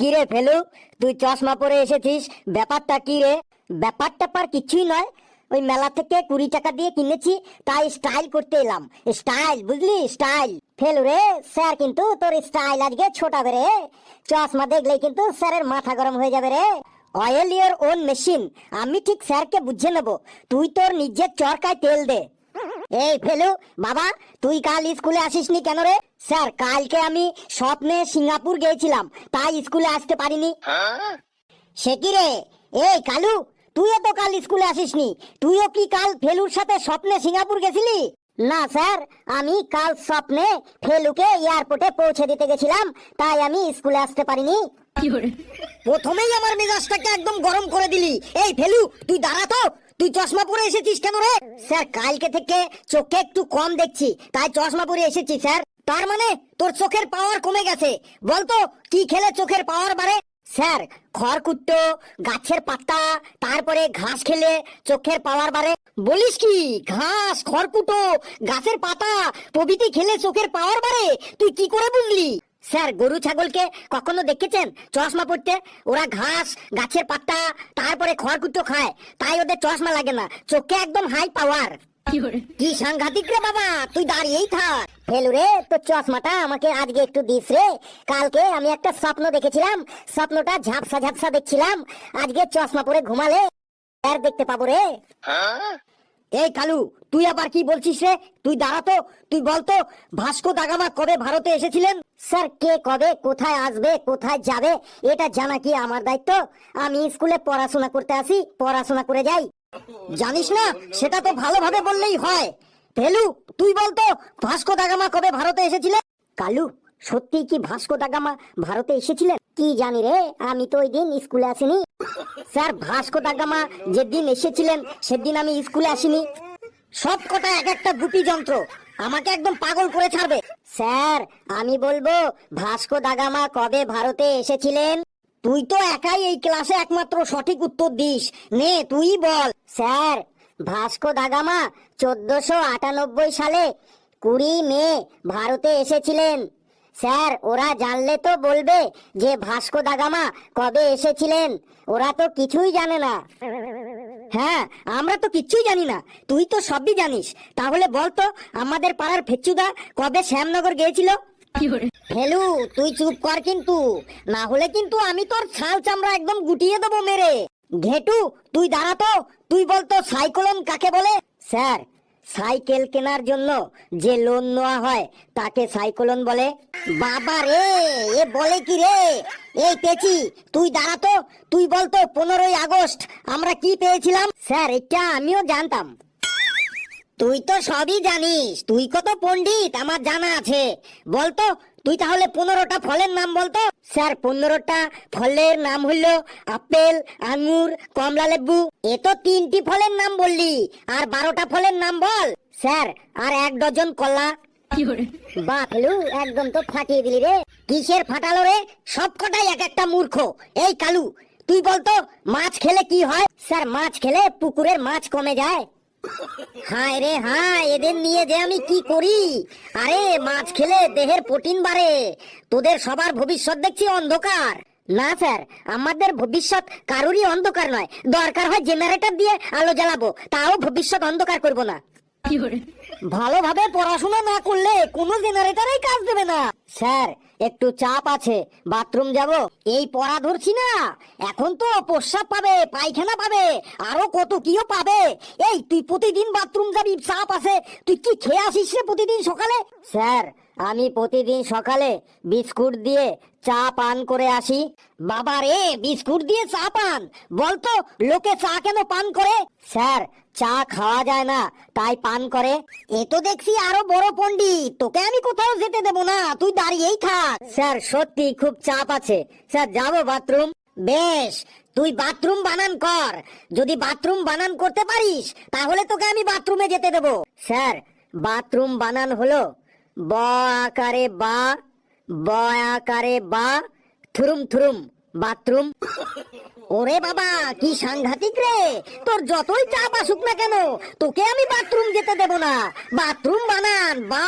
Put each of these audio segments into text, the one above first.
কি রে ফেলু? তুই চশমা পরে এসেছিস। ব্যাপারটা কি রে? ব্যাপার ট্যাপার কিছুই নয়। ওই মেলা থেকে কুড়ি টাকা দিয়ে কিনেছি, তাই স্টাইল করতে এলাম। স্টাইল বুঝলি? স্টাইল ফেলু রে স্যার কিন্তু তোর স্টাইল আজকে ছোটাবে রে। চশমা দেখলেই কিন্তু স্যারের মাথা গরম হয়ে যাবে রে। অয়েল ইয়োর ওন মেশিন আমি ঠিক স্যারকে বুঝে নেব। তুই তোর নিজের চরকায় তেল দে। এই ফেলু, বাবা, তুই কাল স্কুলে আসিসনি কেন রে? স্যার কালকে আমি স্বপ্নে সিঙ্গাপুর গিয়েছিলাম তাই স্কুলে আসতে পারিনি। সে কি রে? এই কালু তুইও তো কাল স্কুলে আসিসনি। তুইও কি কাল ফেলুর সাথে স্বপ্নে সিঙ্গাপুর গেছিলি? না স্যার আমি কাল স্বপ্নে ফেলুকে এয়ারপোর্টে পৌঁছে দিতে গেছিলাম তাই আমি স্কুলে আসতে পারিনি। প্রথমেই আমার মেজাজটাকে একদম গরম করে দিলি। এই ফেলু তুই দাঁড়া তো! তুই চশমা পরে এসেছিস কেন রে? স্যার কালকে থেকে চোখে একটু কম দেখছি তাই চশমা পরে এসেছি স্যার। তার মানে তোর চোখের পাওয়ার কমে গেছে। বলতো, কি খেলে চোখের পাওয়ার বাড়ে? স্যার, খড়কুট্টো, গাছের পাতা, তারপরে ঘাস খেলে চোখের পাওয়ার বাড়ে। বলিস কি? ঘাস, খড়কুটো, গাছের পাতা, প্রভৃতি খেলে চোখের পাওয়ার বাড়ে? তুই কি করে বুঝলি? স্যার, গরু ছাগলকে কখনো দেখেছেন? চশমা পড়তে ওরা ঘাস, গাছের পাতা, তারপরে খড়কুটো খায়। তাই ওদের চশমা লাগে না। চোখে একদম হাই পাওয়ার কি বাবা? তুই দাঁড়িয়েই থাক। তোর চশমাটা আমাকে আজকে একটু দিস রে। কালকে আমি একটা স্বপ্ন দেখেছিলাম, স্বপ্নটা ঝাপসা ঝাপসা দেখছিলাম। আজকে চশমা পরে ঘুমালে আর দেখতে পাবো রে। এই কালু, তুই আবার কি বলছিস রে? তুই দাঁড়াতো তুই বলতো ভাস্কো দাগামা কবে ভারতে এসেছিলেন? স্যার, কে কবে, কোথায় আসবে, কোথায় যাবে, এটা জানা কি আমার দায়িত্ব? আমি স্কুলে পড়াশোনা করতে আসি, পড়াশোনা করে যাই। জানিস না, সেটা তো ভালোভাবে বললেই হয়। ফেলু তুই বলতো ভাস্কো দাগামা কবে ভারতে এসেছিলেন কালু সত্যি কি ভাস্কো দাগামা ভারতে এসেছিলেন? কি জানি রে, আমি তো ওই দিন স্কুলে আসিনি। স্যার, ভাস্কো দাগামা যেদিন এসেছিলেন, সেদিন আমি স্কুলে আসিনি। সব কটা এক একটা গুপি যন্ত্র আমাকে একদম পাগল করে ছাড়বে। স্যার, আমি বলব, ভাস্কো দাগামা কবে ভারতে এসেছিলেন? তুই তো একাই এই ক্লাসে একমাত্র সঠিক উত্তর দিস। নে, তুই বল। স্যার, ভাস্কো দাগামা চোদ্দশো আটানব্বই সালে কুড়ি মে ভারতে এসেছিলেন। স্যার, ওরা জানলে তো বলবে যে ভাস্কো দাগামা কবে এসেছিলেন। ওরা তো কিছুই জানে না। হ্যাঁ আমরা তো কিচ্ছুই জানি না। তুই তো সবই জানিস। তাহলে বল তো আমাদের পাড়ার ফেচ্চুদা কবে শ্যামনগর গিয়েছিল? ফেলু তুই চুপ কর কিন্তু। না হলে কিন্তু আমি তোর ছাল চামড়া একদম গুটিয়ে দেবো মেরে। ঘেটু, তুই দাঁড়া তো, তুই বলতো সাইক্লোন কাকে বলে? স্যার, সাইকেল কেনার জন্য যে লোন নেওয়া হয়, তাকে সাইক্লোন বলে। বাবা রে, এ বলে কি রে? এই পেছি তুই দাঁড়া তো, তুই বলতো পনেরোই আগস্ট, আমরা কি পেয়েছিলাম? স্যার, এটা আমিও জানতাম। তুই তো সবই জানিস। তুই কত পণ্ডিত আমার জানা আছে। বলতো তুই তাহলে পনেরোটা ফলের নাম বলতো? স্যার পনেরোটা ফলের নাম হলো আপেল আঙ্গুর কমলা লেবু। এ তো তিনটি ফলের নাম বললি আর বারোটা ফলের নাম বল। স্যার আর এক ডজন কলা। বাপলু একদম তো ফাটিয়ে দিলি রে। কিসের ফাটালো রে? সব কটাই এক একটা মূর্খ। এই কালু তুই বলতো মাছ খেলে কি হয়? স্যার মাছ খেলে পুকুরের মাছ কমে যায়। হায় রে হায়, এদের নিয়ে যে আমি কি করি? আরে, মাছ খেলে দেহের প্রোটিন বাড়ে। তোদের সবার ভবিষ্যৎ দেখছি অন্ধকার। না, স্যার, আমাদের ভবিষ্যৎ কারোরই অন্ধকার নয়। দরকার হয় জেনারেটর দিয়ে আলো জ্বালাবো, তাও ভবিষ্যৎ অন্ধকার করব না। ভালোভাবে পড়াশোনা না করলে কোনো জেনারেটারই কাজ দেবে না। স্যার, একটু চাপ আছে, বাথরুম যাব। এই পড়া ধরছি না। এখন তো প্রস্রাব পাবে, পায়খানা পাবে, আরও কত কিও পাবে। এই, তুই প্রতিদিন বাথরুম যাবি, চাপ আছে। তুই কি খেয়ে আসিস রে প্রতিদিন সকালে? স্যার আমি প্রতিদিন সকালে বিস্কুট দিয়ে চা পান করে আসি। বাবা রে, বিস্কুট দিয়ে চা পান? বলতো, লোকে চা কেন পান করে? স্যার, চা খাওয়া যায় না, তাই পান করে। এ তো দেখছি আরও বড় পণ্ডিত, তোকে আমি কোথাও যেতে দেবো না, তুই দাঁড়িয়েই থাক। স্যার, সত্যি খুব চাপ আছে। স্যার, যাব বাথরুম? বেশ, তুই বাথরুম বানান কর। যদি বাথরুম বানান করতে পারিস, তাহলে তোকে আমি বাথরুমে যেতে দেবো। স্যার, বাথরুম বানান হলো ব আকারে বা, ব আকারে বা, থুরুম থুরুম, বাথরুম। ওরে বাবা, কি সাংঘাতিক রে! তোর যতই চাপ আসুক না কেন, তোকে আমি বাথরুম যেতে দেব না। বাথরুম বানান, বা,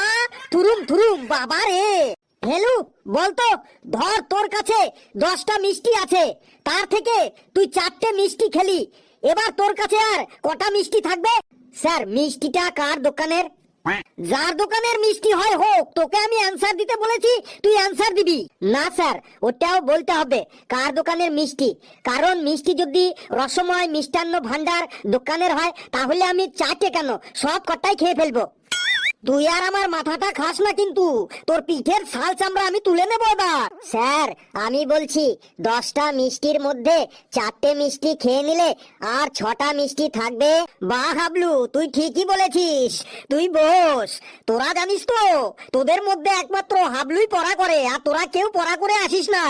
থুরুম থুরুম, বাবা রে! হেলু, বলতো, ধর তোর কাছে দশটা মিষ্টি আছে। তার থেকে তুই চারটে মিষ্টি খেলি। এবার তোর কাছে আর কটা মিষ্টি থাকবে? স্যার, মিষ্টিটা কার দোকানের? যার দোকানের মিষ্টি হয় হোক, তোকে আমি অ্যানসার দিতে বলেছি, তুই অ্যানসার দিবি। না স্যার ওটাও বলতে হবে, কার দোকানের মিষ্টি? কারণ মিষ্টি যদি রসময়, মিষ্টান্ন ভান্ডার দোকানের হয়, তাহলে আমি চাটে কেন? সব কটাই খেয়ে ফেলব। তুই আর আমার মাথাটা খাস না কিন্তু। তোর পিঠের ছাল চামড়া আমি তুলে নেব এবার। স্যার, আমি বলছি, দশটা মিষ্টির মধ্যে চারটে মিষ্টি খেয়ে নিলে আর ছটা মিষ্টি থাকবে? বা হাবলু, তুই ঠিকই বলেছিস। তুই বস। তোরা জানিস তো, তোদের মধ্যে একমাত্র হাবলুই পড়া করে, আর তোরা কেউ পড়া করে আসিস না।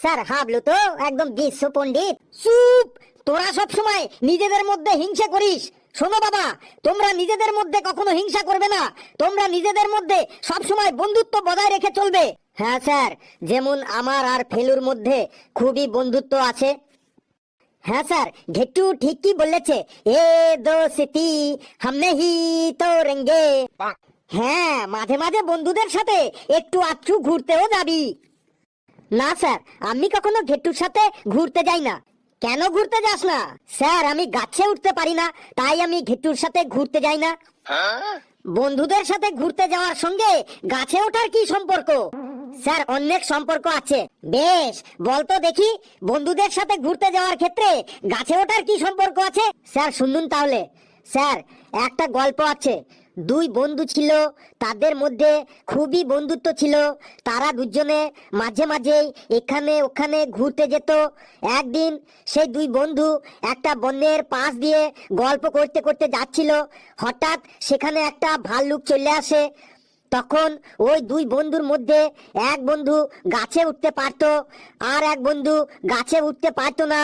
স্যার, হাবলু তো একদম বিশ্ব পণ্ডিত চুপ! তোরা সব সময় নিজেদের মধ্যে হিংসা করিস। শোনো বাবা, তোমরা নিজেদের মধ্যে কখনো হিংসা করবে না। তোমরা নিজেদের মধ্যে সব সময় বন্ধুত্ব বজায় রেখে চলবে। হ্যাঁ স্যার, যেমন আমার আর ফেলুর মধ্যে খুবই বন্ধুত্ব আছে। হ্যাঁ স্যার ঘেটু ঠিকই বলেছে, এ দোস্তি হামনে হি তো রেঙ্গে। হ্যাঁ মাঝে মাঝে বন্ধুদের সাথে একটু আধটু ঘুরতেও যাবি। না, স্যার, আমি কখনো ঘেটুর সাথে ঘুরতে যাই না। কেন ঘুরতে যাস না? স্যার, আমি গাছে উঠতে পারি না, তাই আমি ঘেটুর সাথে ঘুরতে যাই না। বন্ধুদের সাথে ঘুরতে যাওয়ার সঙ্গে গাছে ওঠার কি সম্পর্ক? স্যার, অনেক সম্পর্ক আছে। বেশ বলতো দেখি, বন্ধুদের সাথে ঘুরতে যাওয়ার ক্ষেত্রে গাছে ওঠার কি সম্পর্ক আছে? স্যার, শুনুন তাহলে। স্যার, একটা গল্প আছে। দুই বন্ধু ছিল, তাদের মধ্যে খুবই বন্ধুত্ব ছিল। তারা দুজনে মাঝে মাঝেই এখানে ওখানে ঘুরতে যেত। একদিন সেই দুই বন্ধু একটা বন্যের পাশ দিয়ে গল্প করতে করতে যাচ্ছিল। হঠাৎ সেখানে একটা ভাল্লুক চলে আসে। তখন ওই দুই বন্ধুর মধ্যে এক বন্ধু গাছে উঠতে পারতো আর এক বন্ধু গাছে উঠতে পারতো না।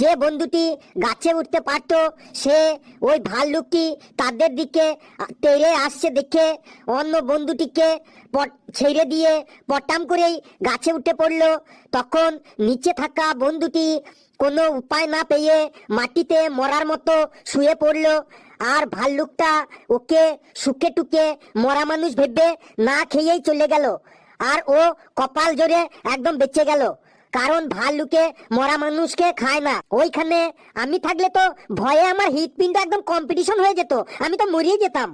যে বন্ধুটি গাছে উঠতে পারতো, সে ওই ভাল্লুকটি তাদের দিকে তেড়ে আসছে দেখে অন্য বন্ধুটিকে ছেড়ে দিয়ে পটাম করেই গাছে উঠে পড়ল। তখন নিচে থাকা বন্ধুটি কোনো উপায় না পেয়ে মাটিতে মরার মতো শুয়ে পড়ল। আর ভাল্লুকটা ওকে সুখে টুকে মরা মানুষ ভেবে না খেয়েই চলে গেল। আর ও কপাল জোরে একদম বেঁচে গেল। কারণ ভাল্লুকে মরা মানুষকে খায় না। ওইখানে আমি থাকলে তো ভয়ে আমার হৃৎপিণ্ড একদম কম্পিটিশন হয়ে যেত। আমি তো মরিয়ে যেতাম।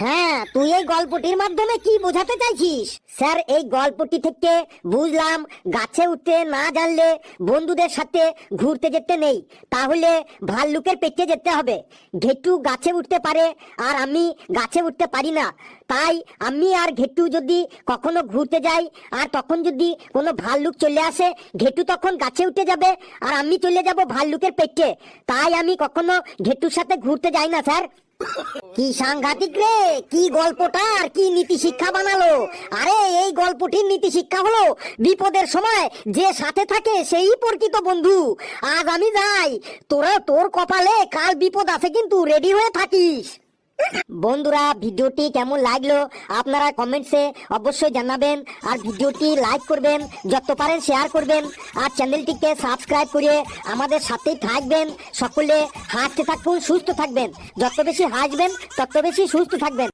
হ্যাঁ তুই এই গল্পটির মাধ্যমে কি বোঝাতে চাইছিস? স্যার, এই গল্পটি থেকে বুঝলাম, গাছে উঠতে না জানলে বন্ধুদের সাথে ঘুরতে যেতে নেই। তাহলে ভাল্লুকের পেটে যেতে হবে। ঘেটু গাছে উঠতে পারে আর আমি গাছে উঠতে পারি না। তাই আমি আর ঘেটু যদি কখনো ঘুরতে যাই আর তখন যদি কোনো ভাল্লুক চলে আসে, ঘেটু তখন গাছে উঠে যাবে আর আমি চলে যাব ভাল্লুকের পেটে। তাই আমি কখনো ঘেটুর সাথে ঘুরতে যাই না, স্যার। কি সাংঘাতিক রে? কি গল্পটা আর কি নীতি শিক্ষা বানালো? আরে, এই গল্পটির নীতি শিক্ষা হলো বিপদের সময় যে সাথে থাকে সেই পরিচিত বন্ধু। আজ আমি যাই। তোরা তোর কপালে কাল বিপদ আছে কিন্তু রেডি হয়ে থাকিস। বন্ধুরা, ভিডিওটি কেমন লাগল আপনারা কমেন্টসে অবশ্যই জানাবেন আর ভিডিওটি লাইক করবেন, যত পারেন শেয়ার করবেন আর চ্যানেলটিকে সাবস্ক্রাইব করে আমাদের সাথেই থাকবেন। সকলে হাসতে থাকুন, সুস্থ থাকবেন। যত বেশি হাসবেন, তত বেশি সুস্থ থাকবেন।